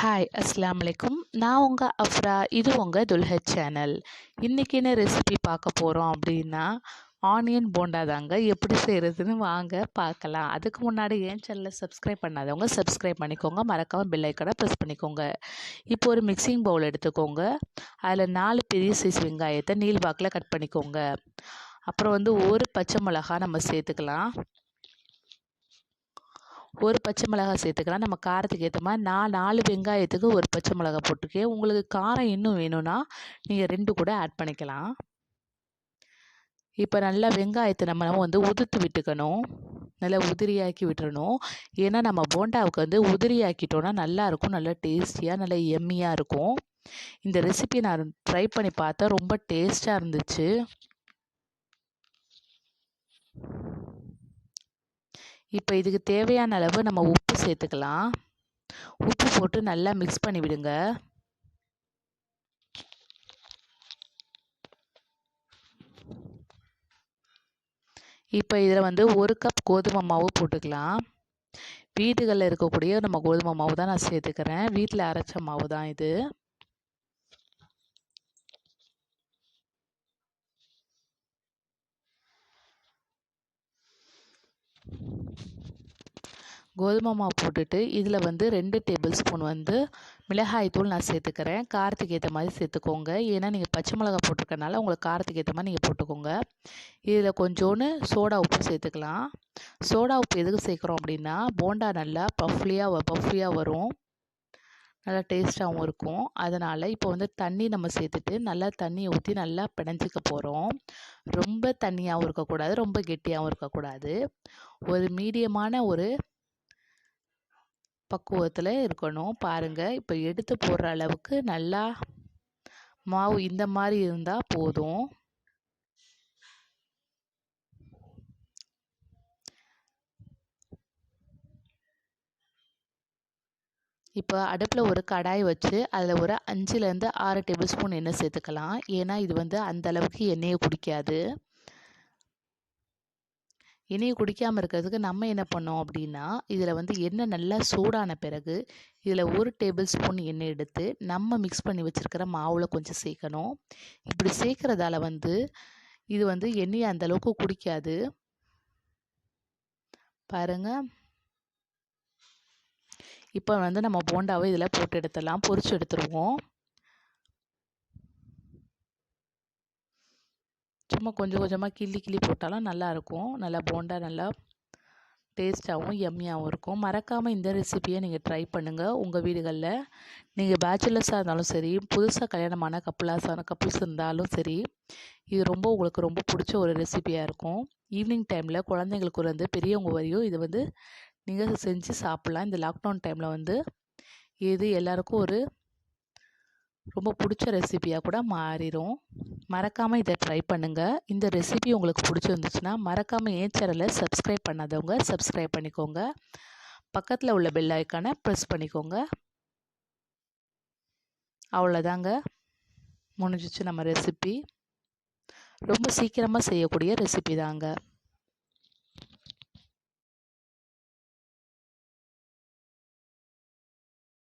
Hi அஸ்லாம் வலைக்கும் நான் உங்கள் அஃப்ரா இது உங்கள் துல்ஹத் சேனல் இன்றைக்கி என்ன ரெசிபி பார்க்க போகிறோம் அப்படின்னா ஆனியன் போண்டா தாங்க. எப்படி செய்கிறதுன்னு வாங்க பார்க்கலாம். அதுக்கு முன்னாடி ஏன் சேனலை சப்ஸ்கிரைப் பண்ணாதவங்க சப்ஸ்கிரைப் பண்ணிக்கோங்க. மறக்காமல் பில்லைக்கடை ப்ரெஸ் பண்ணிக்கோங்க. இப்போ ஒரு மிக்சிங் பவுல் எடுத்துக்கோங்க. அதில் நாலு பெரிய சைஸ் வெங்காயத்தை நீல் வாக்கில் கட் பண்ணிக்கோங்க. அப்புறம் வந்து ஒரு பச்சை மிளகா நம்ம சேர்த்துக்கலாம். ஒரு பச்சை மிளகாய் சேர்த்துக்கலாம். நம்ம காரத்துக்கு ஏற்ற மாதிரி நான் நாலு வெங்காயத்துக்கு ஒரு பச்சை மிளகாய் போட்டிருக்கேன் உங்களுக்கு காரம் இன்னும் வேணும்னா நீங்கள் ரெண்டு கூட ஆட் பண்ணிக்கலாம். இப்போ நல்லா வெங்காயத்தை நம்ம வந்து உதுத்து விட்டுக்கணும். நல்லா உதிரியாக்கி விட்டுறணும். ஏன்னா நம்ம போண்டாவுக்கு வந்து உதிரியாக்கிட்டோன்னா நல்லாயிருக்கும் நல்லா டேஸ்டியாக நல்லா எம்மியாக இருக்கும். இந்த ரெசிபி நான் ட்ரை பண்ணி பார்த்தேன் ரொம்ப டேஸ்ட்டாக இருந்துச்சு. இப்போ இதுக்கு தேவையான அளவு நம்ம உப்பு சேர்த்துக்கலாம். உப்பு போட்டு நல்லா மிக்ஸ் பண்ணி விடுங்க. இப்போ இதில் வந்து ஒரு கப் கோதுமை மாவு போட்டுக்கலாம். வீடுகளில் இருக்கக்கூடிய நம்ம கோதுமை மாவு தான் நான் சேர்த்துக்கிறேன். வீட்டில் அரைச்ச மாவு தான் இது. கோதுமை மாவு போட்டுட்டு இதில் வந்து ரெண்டு டேபிள் ஸ்பூன் வந்து மிளகாய் தூள் நான் சேர்த்துக்கிறேன். காரத்துக்கு ஏற்ற மாதிரி சேர்த்துக்கோங்க. ஏன்னா நீங்கள் பச்சை மிளகா போட்டிருக்கனால உங்களுக்கு காரத்துக்கு ஏற்ற மாதிரி நீங்கள் போட்டுக்கோங்க. இதில் கொஞ்சோன்னு சோடா உப்பு சேர்த்துக்கலாம். சோடா உப்பு எதுக்கு சேர்க்குறோம் அப்படின்னா போண்டா நல்லா பஃப்லியாக பஃப்லியாக வரும். நல்லா டேஸ்ட்டாகவும் இருக்கும். அதனால் இப்போ வந்து தண்ணி நம்ம சேர்த்துட்டு நல்லா தண்ணியை ஊற்றி நல்லா பிணைஞ்சிக்க போகிறோம் ரொம்ப தண்ணியாகவும் இருக்கக்கூடாது ரொம்ப கெட்டியாகவும் இருக்கக்கூடாது. ஒரு மீடியமான ஒரு பக்குவத்தில் இருக்கணும். பாருங்கள் இப்போ எடுத்து போடுற அளவுக்கு நல்லா மாவு இந்த மாதிரி இருந்தால் போதும். இப்போ அடுப்பில் ஒரு கடாய் வச்சு அதில் ஒரு அஞ்சுலேருந்து ஆறு டேபிள் ஸ்பூன் எண்ணெய் சேர்த்துக்கலாம். ஏன்னா இது வந்து அந்த அளவுக்கு எண்ணெயை குடிக்காது. எண்ணெயை குடிக்காமல் இருக்கிறதுக்கு நம்ம என்ன பண்ணோம் அப்படின்னா இதில் வந்து எண்ணெய் நல்லா சூடான பிறகு இதில் ஒரு டேபிள் ஸ்பூன் எண்ணெய் எடுத்து நம்ம மிக்ஸ் பண்ணி வச்சுருக்கிற மாவில் கொஞ்சம் சேர்க்கணும். இப்படி சேர்க்குறதால வந்து இது வந்து எண்ணெயை அந்தளவுக்கு குடிக்காது. பாருங்கள் இப்போ வந்து நம்ம போண்டாவை இதில் போட்டு எடுத்துடலாம் பொரிச்சு எடுத்துருவோம். சும்மா கொஞ்சம் கொஞ்சமாக கிள்ளி கிள்ளி போட்டாலும் நல்லாயிருக்கும். நல்லா போண்டா நல்லா டேஸ்ட்டாகவும் எம்மியாகவும் இருக்கும். மறக்காமல் இந்த ரெசிப்பியை நீங்கள் ட்ரை பண்ணுங்கள் உங்கள் வீடுகளில் நீங்கள் பேச்சுலர்ஸாக இருந்தாலும் சரி புதுசாக கல்யாணமான கப்புளாஸான கப்புள்ஸ் இருந்தாலும் சரி இது ரொம்ப உங்களுக்கு ரொம்ப பிடிச்ச ஒரு ரெசிபியாக இருக்கும். ஈவினிங் டைமில் குழந்தைங்களுக்கு வந்து பெரியவங்க வரையும் இது வந்து நீங்கள் செஞ்சு சாப்பிட்லாம். இந்த லாக்டவுன் டைமில் வந்து இது எல்லாருக்கும் ஒரு ரொம்ப பிடிச்ச ரெசிபியாக கூட மாறிடும் மறக்காமல் இதை ட்ரை பண்ணுங்கள் இந்த ரெசிபி உங்களுக்கு பிடிச்சிருந்துச்சுன்னா மறக்காமல் என் சேனலை சப்ஸ்கிரைப் பண்ணாதவங்க சப்ஸ்கிரைப் பண்ணிக்கோங்க. பக்கத்தில் உள்ள பெல் ஐக்கானை ப்ரெஸ் பண்ணிக்கோங்க. அவ்வளோதாங்க. முடிஞ்சிச்சு நம்ம ரெசிபி ரொம்ப சீக்கிரமாக செய்யக்கூடிய ரெசிபி தாங்க.